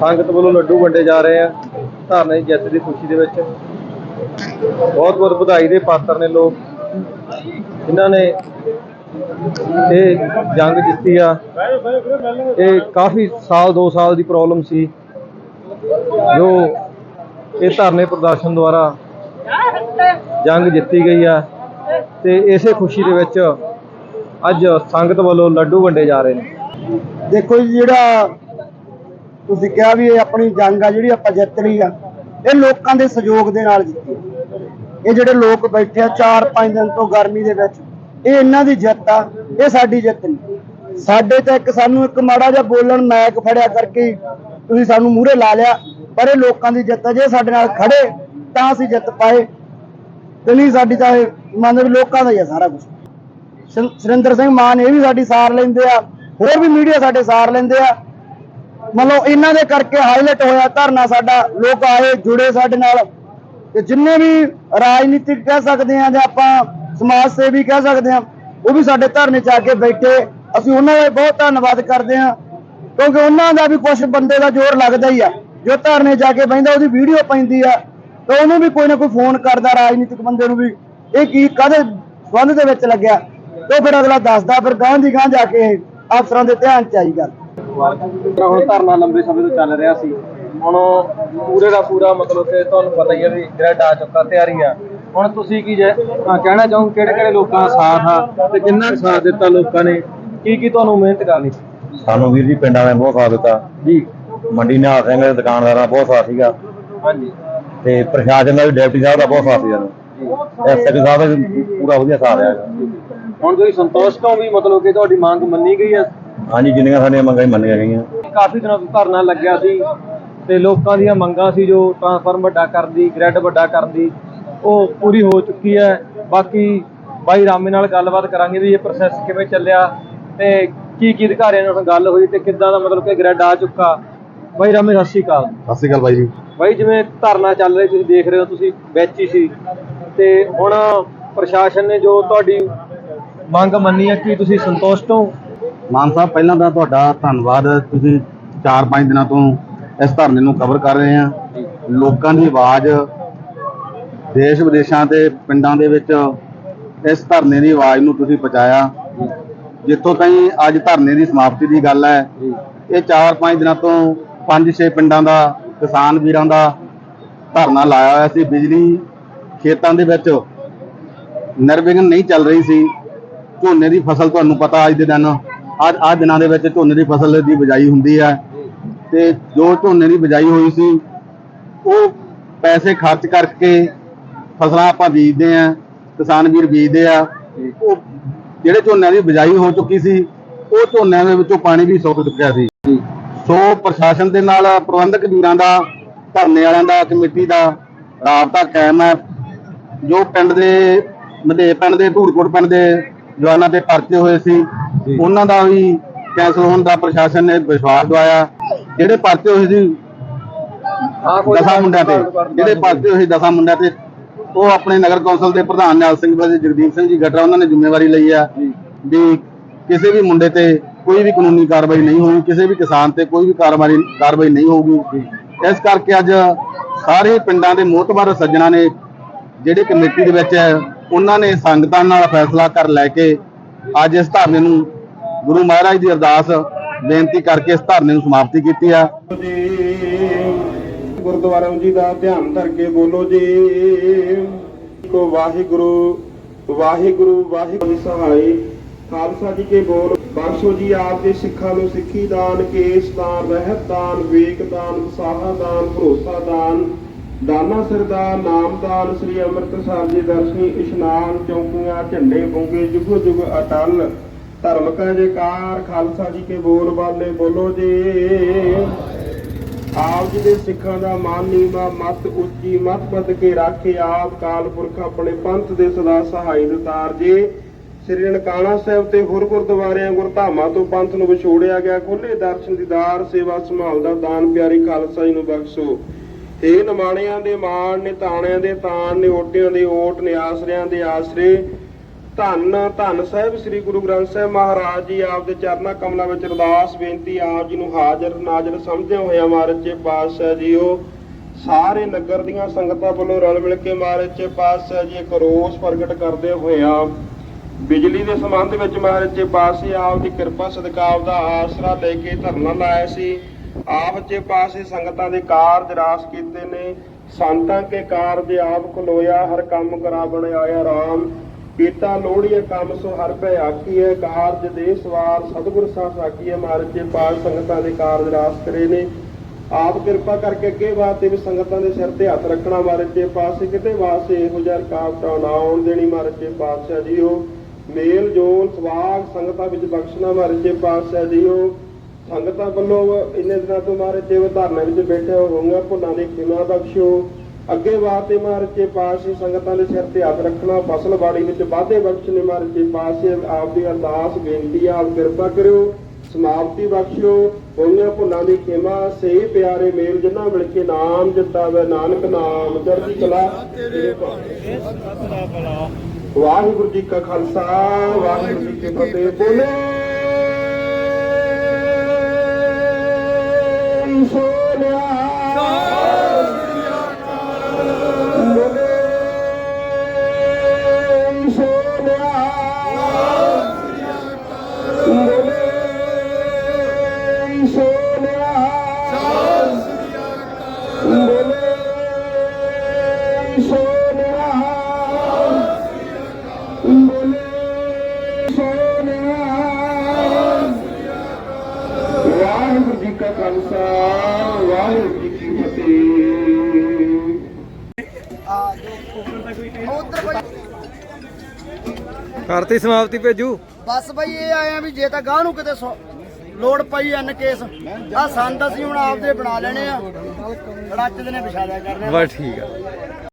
ਸੰਗਤ ਵੱਲੋਂ ਲੱਡੂ ਵੰਡੇ ਜਾ ਰਹੇ ਆ। ਧਰਨੇ ਦੀ ਜਿੱਤ ਦੀ ਖੁਸ਼ੀ ਦੇ ਵਿੱਚ। ਬਹੁਤ ਬਹੁਤ ਵਧਾਈ ਦੇ ਪਾਤਰ ਨੇ ਲੋਕ। ਇਹਨਾਂ ਨੇ ਇਹ ਜੰਗ ਜਿੱਤੀ ਆ। ਇਹ ਕਾਫੀ ਸਾਲ 2 ਸਾਲ ਦੀ ਪ੍ਰੋਬਲਮ ਸੀ। ਜੋ ਇਹ ਧਰਨੇ ਪ੍ਰਦਰਸ਼ਨ ਦੁਆਰਾ ਜੰਗ ਜਿੱਤੀ ਗਈ ਆ। ਤੇ ਇਸੇ ਖੁਸ਼ੀ ਦੇ ਵਿੱਚ ਅੱਜ ਸੰਗਤ ਵੱਲੋਂ ਲੱਡੂ ਵੰਡੇ ਜਾ ਰਹੇ ਨੇ। ਦੇਖੋ ਜੀ, ਜਿਹੜਾ ਤੁਸੀਂ ਕਿਹਾ ਵੀ ਇਹ ਆਪਣੀ ਜੰਗ ਆ, ਜਿਹੜੀ ਆਪਾਂ ਜਿੱਤ ਲਈ ਆ, ਇਹ ਲੋਕਾਂ ਦੇ ਸਹਿਯੋਗ ਦੇ ਨਾਲ ਜਿੱਤੀ ਇਹ ਜਿਹੜੇ ਲੋਕ ਬੈਠੇ ਆ 4-5 ਦਿਨ ਤੋਂ ਗਰਮੀ ਦੇ ਵਿੱਚ, ਇਹ ਇਹਨਾਂ ਦੀ ਜਿੱਤ ਆ, ਇਹ ਸਾਡੀ ਜਿੱਤ ਨਹੀਂ। ਸਾਡੇ ਤਾਂ ਇੱਕ ਸਾਨੂੰ ਇੱਕ ਮਾੜਾ ਜਿਹਾ ਬੋਲਣ ਮੈਕ ਫੜਿਆ ਕਰਕੇ ਤੁਸੀਂ ਸਾਨੂੰ ਮੂਹਰੇ ਲਾ ਲਿਆ, ਪਰ ਇਹ ਲੋਕਾਂ ਦੀ ਜਿੱਤ ਆ। ਜੇ ਸਾਡੇ ਨਾਲ ਖੜੇ ਤਾਂ ਅਸੀਂ ਜਿੱਤ ਪਾਏ। ਤੇ ਨਹੀਂ, ਸਾਡੀ ਤਾਂ ਇਹ ਮੰਨ ਵੀ ਲੋਕਾਂ ਦਾ ਹੀ ਆ ਸਾਰਾ ਕੁਝ ਸੁਰਿੰਦਰ ਸਿੰਘ ਮਾਨ ਇਹ ਵੀ ਸਾਡੀ ਸਾਰ ਲੈਂਦੇ ਆ। ਹੋਰ ਵੀ ਮੀਡੀਆ ਸਾਡੇ ਸਾਰ ਲੈਂਦੇ ਆ। ਮਤਲਬ ਇਹਨਾਂ ਦੇ ਕਰਕੇ ਹਾਈਲਾਈਟ ਹੋਇਆ ਧਰਨਾ ਸਾਡਾ, ਲੋਕ ਆਏ, ਜੁੜੇ ਸਾਡੇ ਨਾਲ। ਤੇ ਜਿੰਨੇ ਵੀ ਰਾਜਨੀਤਿਕ ਕਹਿ ਸਕਦੇ ਆ ਜਾਂ ਆਪਾਂ ਸਮਾਜ ਸੇਵੀ ਕਹਿ ਸਕਦੇ ਆ, ਉਹ ਵੀ ਸਾਡੇ ਧਰਨੇ 'ਚ ਆ ਕੇ ਬੈਠੇ। ਅਸੀਂ ਉਹਨਾਂ ਦਾ ਬਹੁਤ ਧੰਨਵਾਦ ਕਰਦੇ ਆ, ਕਿਉਂਕਿ ਉਹਨਾਂ ਦਾ ਵੀ ਕੁਝ ਬੰਦੇ ਦਾ ਜ਼ੋਰ ਲੱਗਦਾ ਹੀ ਆ। ਜੋ ਧਰਨੇ ਜਾ ਕੇ ਬੈਂਦਾ ਉਹਦੀ ਵੀਡੀਓ ਪੈਂਦੀ ਆ। ਤਾਂ ਉਹਨੂੰ ਵੀ ਕੋਈ ਨਾ ਕੋਈ ਫੋਨ ਕਰਦਾ ਰਾਜਨੀਤਿਕ ਬੰਦੇ ਨੂੰ ਵੀ, ਇਹ ਕੀ, ਕਾਹਦੇ ਸੰਬੰਧ ਦੇ ਵਿੱਚ ਲੱਗਿਆ? ਤੇ ਫਿਰ ਅਗਲਾ ਦੱਸਦਾ, ਫਿਰ ਗਾਂ ਦੀ ਗਾਂ ਜਾ ਕੇ ਅਫਸਰਾਂ ਦੇ ਧਿਆਨ 'ਚ ਆਈ ਗੱਲ। ਹੁਣ ਧਰਨਾ ਲੰਬੇ ਸਮੇਂ ਤੋਂ ਚੱਲ ਰਿਹਾ ਸੀ। ਹੁਣ ਪੂਰੇ ਦਾ ਪੂਰਾ ਮਤਲਬ ਕਿ ਤੁਹਾਨੂੰ ਪਤਾ ਹੀ ਹੈ ਵੀ ਗ੍ਰੈਡ ਆ ਚੁੱਕਾ ਤਿਆਰੀ ਆ ਹੁਣ ਤੁਸੀਂ ਕੀ ਜੇ ਕਹਿਣਾ ਚਾਹੋ ਕਿਹੜੇ ਕਿਹੜੇ ਲੋਕਾਂ ਦਾ ਸਾਥ ਆ ਤੇ ਕਿੰਨਾ ਸਾਥ ਦਿੱਤਾ ਲੋਕਾਂ ਨੇ? ਕੀ ਕੀ ਤੁਹਾਨੂੰ ਮਿਹਨਤ ਕਰਨੀ? ਸੀ ਸਾਨੂੰ ਵੀਰ ਜੀ ਪਿੰਡਾਂ ਨੇ ਬਹੁਤ ਸਾਥ ਦਿੱਤਾ। ਜੀ। ਮੰਡੀ ਨਿਹਾਲ ਸਿੰਘ ਦੇ ਦੁਕਾਨਦਾਰਾਂ ਦਾ ਬਹੁਤ ਸਾਥ ਸੀਗਾ। ਹਾਂਜੀ। ਤੇ ਪ੍ਰਸ਼ਾਸਨ ਦਾ ਵੀ ਡਿਪਟੀ ਸਾਹਿਬ ਦਾ ਬਹੁਤ ਸਾਥ ਸੀਗਾ। ਐਸਐਚਓ ਸਾਹਿਬ ਦਾ ਪੂਰਾ ਵਧੀਆ ਸਾਥ ਰਿਹਾ। ਹੁਣ ਤੁਸੀਂ ਸੰਤੋਸ਼ ਤੋਂ ਵੀ ਮਤਲਬ ਕਿ ਤੁਹਾਡੀ ਮੰਗ ਮੰਨੀ ਗਈ ਆ ਹਾਂਜੀ ਜਿੰਨੀਆਂ ਸਾਡੀਆਂ ਮੰਗਾਂ ਮੰਨੀਆਂ ਗਈਆਂ। ਕਾਫੀ ਦਿਨਾਂ ਤੋਂ ਧਰਨਾ ਲੱਗਿਆ ਸੀ ਤੇ ਲੋਕਾਂ ਦੀਆਂ ਮੰਗਾਂ ਸੀ ਜੋ ਟ੍ਰਾਂਸਫਾਰਮ ਵੱਡਾ ਕਰਨ ਦੀ ਗ੍ਰਿਡ ਵੱਡਾ ਕਰਨ ਦੀ ਉਹ ਪੂਰੀ ਹੋ ਚੁੱਕੀ ਹੈ। ਬਾਕੀ ਬਾਈ ਰਾਮੇ ਨਾਲ ਗੱਲਬਾਤ ਕਰਾਂਗੇ ਵੀ ਇਹ ਪ੍ਰੋਸੈਸ ਕਿਵੇਂ ਚੱਲਿਆ ਤੇ ਕੀ ਕੀ ਅਧਿਕਾਰੀਆਂ ਨਾਲ ਗੱਲ ਹੋਈ ਤੇ ਕਿੱਦਾਂ ਦਾ ਮਤਲਬ ਕਿ ਗ੍ਰਿਡ ਆ ਚੁੱਕਾ। ਬਾਈ ਰਾਮੇ ਸਤਿ ਸ਼੍ਰੀ ਅਕਾਲ। ਸਤਿ ਸ਼੍ਰੀ ਅਕਾਲ ਬਾਈ ਜੀ। ਬਾਈ ਜਿਵੇਂ ਧਰਨਾ ਚੱਲ ਰਿਹਾ ਤੁਸੀਂ ਦੇਖ ਰਹੇ ਹੋ ਤੁਸੀਂ ਵਿੱਚ ਹੀ ਸੀ। ਤੇ ਹੁਣ ਪ੍ਰਸ਼ਾਸਨ ਨੇ ਜੋ ਤੁਹਾਡੀ ਮੰਗ ਮੰਨੀ ਹੈ ਕਿ ਤੁਸੀਂ ਸੰਤੁਸ਼ਟ ਹੋ ਮਾਨ ਸਾਹਿਬ, ਪਹਿਲਾਂ ਤਾਂ ਤੁਹਾਡਾ ਧੰਨਵਾਦ। ਤੁਸੀਂ 4-5 ਦਿਨਾਂ ਤੋਂ ਇਸ ਧਰਨੇ ਨੂੰ ਕਵਰ ਕਰ ਰਹੇ ਆ। ਲੋਕਾਂ ਦੀ ਆਵਾਜ਼ ਦੇਸ਼ ਵਿਦੇਸ਼ਾਂ ਤੇ ਪਿੰਡਾਂ ਦੇ ਵਿੱਚ ਇਸ ਧਰਨੇ ਦੀ ਆਵਾਜ਼ ਨੂੰ ਤੁਸੀਂ ਪਹੁੰਚਾਇਆ। ਜਿੱਥੋਂ ਤਾਈਂ ਅੱਜ ਧਰਨੇ ਦੀ ਸਮਾਪਤੀ ਦੀ ਗੱਲ ਹੈ। ਇਹ 4-5 ਦਿਨਾਂ ਤੋਂ 5-6 ਪਿੰਡਾਂ ਦਾ, ਕਿਸਾਨ ਵੀਰਾਂ ਦਾ ਧਰਨਾ ਲਾਇਆ ਹੋਇਆ ਸੀ। ਬਿਜਲੀ ਖੇਤਾਂ ਦੇ ਵਿੱਚ ਨਿਰਵਿਘਨ ਨਹੀਂ ਚੱਲ ਰਹੀ ਸੀ। ਝੋਨੇ ਦੀ ਫਸਲ ਤੁਹਾਨੂੰ ਪਤਾ ਅੱਜ ਦੇ ਦਿਨ, ਅੱਜ ਆ ਦਿਨਾਂ ਦੇ ਵਿੱਚ ਝੋਨੇ ਦੀ ਫਸਲ ਦੀ ਬਿਜਾਈ ਹੁੰਦੀ ਹੈ। ਤੇ ਜੋ ਝੋਨੇ ਦੀ ਬਿਜਾਈ ਹੋਈ ਸੀ, ਉਹ ਪੈਸੇ ਖਰਚ ਕਰਕੇ ਫਸਲਾਂ ਆਪਾਂ ਬੀਜਦੇ ਆ ਕਿਸਾਨ ਵੀਰ ਬੀਜਦੇ ਆ। ਉਹ ਜਿਹੜੇ ਝੋਨਿਆਂ ਦੀ ਬਿਜਾਈ ਹੋ ਚੁੱਕੀ ਸੀ, ਉਹ ਝੋਨਿਆਂ ਦੇ ਵਿੱਚੋਂ ਪਾਣੀ ਵੀ ਸੁੱਕ ਚੁੱਕਿਆ ਸੀ। ਸੋ ਪ੍ਰਸ਼ਾਸਨ ਦੇ ਨਾਲ ਪ੍ਰਬੰਧਕ ਵੀਰਾਂ ਦਾ, ਧਰਨੇ ਵਾਲਿਆਂ ਦਾ, ਕਮੇਟੀ ਦਾ ਰਾਬਤਾ ਕਾਇਮ ਹੈ। ਜੋ ਪਿੰਡ ਦੇ, ਮਧੇ ਪਿੰਡ ਦੇ, ਧੂੜਕੋਟ ਪਿੰਡ ਦੇ ਜਵਾਨਾਂ ਤੇ ਪਰਚੇ ਹੋਏ ਸੀ। ਉਹਨਾਂ ਦਾ ਵੀ ਕੈਂਸਲ ਹੋਣ ਦਾ ਪ੍ਰਸ਼ਾਸਨ ਨੇ ਵਿਸ਼ਵਾਸ ਦਵਾਇਆ। ਜਿਹੜੇ ਪਰਚੇ ਹੋਏ ਸੀ ਦਸਾਂ ਮੁੰਡਿਆਂ ਤੇ ਜਿਹੜੇ ਪਰਚੇ ਹੋਏ ਸੀ ਦਸਾਂ ਮੁੰਡਿਆਂ ਤੇ ਉਹ ਆਪਣੇ ਨਗਰ ਕੌਂਸਲ ਦੇ ਪ੍ਰਧਾਨ ਨਿਹਾਲ ਸਿੰਘ ਵਾਲੇ ਜਗਦੀਪ ਸਿੰਘ ਜੀ ਗਟਰਾ ਉਹਨਾਂ ਨੇ ਜ਼ਿੰਮੇਵਾਰੀ ਲਈ ਆ ਵੀ ਕਿਸੇ ਵੀ ਮੁੰਡੇ ਤੇ ਕੋਈ ਵੀ ਕਾਨੂੰਨੀ ਕਾਰਵਾਈ ਨਹੀਂ ਹੋਈ ਕਿਸੇ ਵੀ ਕਿਸਾਨ ਤੇ ਕੋਈ ਵੀ ਕਾਰਵਾਈ ਕਾਰਵਾਈ ਨਹੀਂ ਹੋਊਗੀ। ਇਸ ਕਰਕੇ ਅੱਜ ਸਾਰੇ ਪਿੰਡਾਂ ਦੇ ਮੋਹਤਬਰ ਸੱਜਣਾ ਨੇ ਜਿਹੜੇ ਕਮੇਟੀ ਦੇ ਵਿੱਚ ਹੈ ਉਹਨਾਂ ਨੇ ਸੰਗਤਾਂ ਨਾਲ ਫੈਸਲਾ ਕਰ ਲੈ ਕੇ ਅੱਜ ਇਸ ਧਰਨੇ ਨੂੰ ਗੁਰੂ ਮਹਾਰਾਜ ਦੀ ਅਰਦਾਸ ਬੇਨਤੀ ਕਰਕੇ ਇਸ ਧਰਨੇ ਨੂੰ ਸਮਾਪਤੀ ਕੀਤੀ ਆ। ਗੁਰਦੁਆਰਾ ਜੀ ਦਾ ਧਿਆਨ ਧਰ ਕੇ ਬੋਲੋ ਜੀ। ਕੋ ਵਾਹਿਗੁਰੂ ਵਾਹਿਗੁਰੂ ਵਾਹਿਗੁਰੂ ਦੀ ਸਹਾਈ। ਖਾਲਸਾ ਜੀ ਕੇ ਬੋਲ, ਬਖਸ਼ੋ ਜੀ ਆਪ ਦੇ ਸਿੱਖਾਂ ਨੂੰ ਸਿੱਖੀ ਦਾਨ, ਕੇਸ ਦਾਨ, ਰਹਿਤ ਦਾਨ ਵੇਕ ਦਾਨ ਵਸਾਹਾ ਦਾਨ, ਭਰੋਸਾ ਦਾਨ। ਦਾਨਾ ਸਰਦਾਰ ਨਾਮਦਾਨ ਸ੍ਰੀ ਅੰਮ੍ਰਿਤਸਰ ਜੀ ਦਰਸ਼ਨੀ ਇਸ਼ਨਾਨ ਚੌਕੀਆਂ, ਝੰਡੇ ਬੁੰਗੇ, ਜੁਗ ਜੁਗ ਅਟਲ। ਧਰਮ ਕਾ ਜੈਕਾਰ ਖਾਲਸਾ ਜੀ ਕੇ ਬੋਲ ਬਾਲੇ ਬੋਲੋ ਜੀ। ਆਪ ਜੀ ਦੇ ਸਿੱਖਾਂ ਦਾ ਮਾਨ ਨੀਵਾ ਮਤ ਉੱਚੀ, ਮਤ ਪਦ ਕੇ ਰਾਖੇ ਆਪ ਕਾਲ ਪੁਰਖ ਆਪਣੇ ਪੰਥ ਦੇ ਸਦਾ ਸਹਾਈ ਦਤਾਰ ਜੇ। ਸ੍ਰੀ ਨਨਕਾਣਾ ਸਾਹਿਬ ਤੇ ਹੋਰ ਗੁਰਦੁਆਰਿਆਂ, ਗੁਰਧਾਮਾਂ ਤੋਂ ਪੰਥ ਨੂੰ ਵਿਛੋੜਿਆ ਗਿਆ। ਖੁੱਲੇ ਦਰਸ਼ਨ ਦੀਦਾਰ ਸੇਵਾ ਸੰਭਾਲ ਦਾ ਦਾਨ ਪਿਆਰੀ ਖਾਲਸਾ ਜੀ ਨੂੰ ਬਖਸ਼ੋ। ਏ ਨਮਾਣਿਆਂ ਦੇ ਮਾਣ ਨੇ, ਤਾਣਿਆਂ ਦੇ ਤਾਣ ਨੇ, ਓਟਿਆਂ ਦੇ ਓਟ ਨੇ, ਆਸਰਿਆਂ ਦੇ ਆਸਰੇ। ਧੰਨ ਧੰਨ ਸਾਹਿਬ ਸ੍ਰੀ ਗੁਰੂ ਗ੍ਰੰਥ ਸਾਹਿਬ ਮਹਾਰਾਜ ਜੀ, ਆਪ ਦੇ ਚਰਨਾਂ ਕਮਲਾਂ ਵਿੱਚ ਅਰਦਾਸ ਬੇਨਤੀ, ਆਪ ਜੀ ਨੂੰ ਹਾਜ਼ਰ ਨਾਜ਼ਰ ਸਮਝਦੇ ਹੋਏ ਮਹਾਰਾਜ ਜੀ, ਪਾਤਸ਼ਾਹ ਜੀਓ। ਸਾਰੇ ਨਗਰ ਦੀਆਂ ਸੰਗਤਾਂ ਵੱਲੋਂ ਰਲ ਮਿਲ ਕੇ ਮਹਾਰਾਜ ਜੀ, ਪਾਤਸ਼ਾਹ ਜੀ, ਇੱਕ ਰੋਸ ਪ੍ਰਗਟ ਕਰਦੇ ਹੋਏ ਆ। ਬਿਜਲੀ ਦੇ ਸੰਬੰਧ ਵਿੱਚ ਮਹਾਰਾਜ ਜੀ ਪਾਸੇ ਆਪ ਦੀ ਕਿਰਪਾ, ਸਦਕਾ, ਆਪ ਦਾ ਆਸਰਾ ਲੈ ਕੇ ਧਰਨਾ ਲਾਇਆ ਸੀ। ਆਪ ਚ ਪਾਸੇ ਸੰਗਤਾਂ ਦੇ ਕਾਰਜ ਰਾਸ ਕੀਤੇ ਨੇ, ਸੰਤਾਂ ਕੇ ਕਾਰਜ ਆਪ ਖਲੋਇਆ, ਹਰ ਕੰਮ ਕਰਾ ਬਣਾਇਆ ਰਾਮ। ਪੀਤਾ ਲੋੜੀਏ ਕੰਮ ਸੋ ਹਰ ਭੈ ਆਖੀਏ ਕਾਰਜ ਦੇ ਸਵਾਰ ਸਤਿਗੁਰ ਸਾਹਿਬ ਸਾਖੀਏ ਮਹਾਰਾਜ ਜੀ ਪਾਸ ਸੰਗਤਾਂ ਦੇ ਕਾਰਜ ਰਾਸ ਕਰੇ ਨੇ। ਆਪ ਕਿਰਪਾ ਕਰਕੇ ਅੱਗੇ ਵਾਸਤੇ ਵੀ ਸੰਗਤਾਂ ਦੇ ਸਿਰ ਤੇ ਹੱਥ ਰੱਖਣਾ, ਮਹਾਰਾਜ ਜੀ ਪਾਸੇ ਕਿਤੇ ਵਾਸਤੇ ਇਹੋ ਜਿਹਾ ਰਕਾਵਟਾਂ ਨਾ ਆਉਣ ਦੇਣੀ ਮਹਾਰਾਜ ਜੀ ਪਾਤਸ਼ਾਹ ਜੀਓ। ਮੇਲ ਜੋਲ ਸਵਾਗ ਸੰਗਤਾਂ ਵਿੱਚ ਬਖਸ਼ਣਾ, ਮਹਾਰਾਜ ਜੀ ਪਾਤਸ਼ਾਹ ਜੀਓ। ਸੰਗਤਾਂ ਵੱਲੋਂ ਇੰਨੇ ਦਿਨਾਂ ਤੋਂ ਮਹਾਰਾਜ ਜੀ ਧਰਨੇ ਵਿੱਚ ਬੈਠੇ ਹੋਊਗਾ ਭੁੱਲਾਂ ਦੀ ਖਿਮਾ ਬਖਸ਼ੋ ਅੱਗੇ ਵਾਸਤੇ ਮਹਾਰਾਜ ਪਾਸੇ ਸੰਗਤਾਂ ਦੇ ਸਿਰ ਤੇ ਹੱਥ ਰੱਖਣਾ, ਫਸਲ ਬਾੜੀ ਵਿੱਚ ਵਾਧੇ ਬਖਸ਼ਣੇ ਮਹਾਰਾਜ ਜੀ ਪਾਸੇ ਆਪ ਦੀ ਅਰਦਾਸ, ਬੇਨਤੀ, ਆਪ ਕਿਰਪਾ ਕਰਿਓ, ਸਮਾਪਤੀ ਬਖਸ਼ਿਓ। ਹੋਈਆਂ ਭੁੱਲਾਂ ਦੀ ਖਿਮਾ, ਸਹੀ ਪਿਆਰੇ ਮੇਲ ਜਿਨ੍ਹਾਂ ਮਿਲ ਕੇ ਨਾਮ ਜਿੱਤਾ ਜਿਤਾਵੇ, ਨਾਨਕ ਨਾਮ, ਚੜ੍ਹਦੀ ਕਲਾ ਤੇਰੇ ਭਾਣੇ। ਵਾਹਿਗੁਰੂ ਜੀ ਕਾ ਖਾਲਸਾ, ਵਾਹਿਗੁਰੂ ਜੀ ਕੀ ਫਤਿਹ। ਬੋਲੇ। ਵਾਹਿਗੁਰੂ ਜੀ ਕਾ ਖਾਲਸਾ ਵਾਹਿਗੁਰੂ ਜੀ ਕੀ ਫਤਿਹ ਉਧਰ ਬਈ ਕਰਤੀ ਸਮਾਪਤੀ ਭੇਜੂ। ਬਸ ਬਈ ਇਹ ਆਏ ਆ ਵੀ ਜੇ ਤਾਂ ਗਾਂ ਨੂੰ ਕਿਤੇ ਲੋੜ ਪਈ ਐਨ ਕੇਸ ਆ ਸੰਦ ਅਸੀਂ ਹੁਣ ਆਪਦੇ ਬਣਾ ਲੈਣੇ ਆ। ਰੱਜ ਦੇ ਨੇ ਵਿਛਾ ਦਿਆ ਕਰਨੇ ਆ। ਬਸ ਠੀਕ ਆ।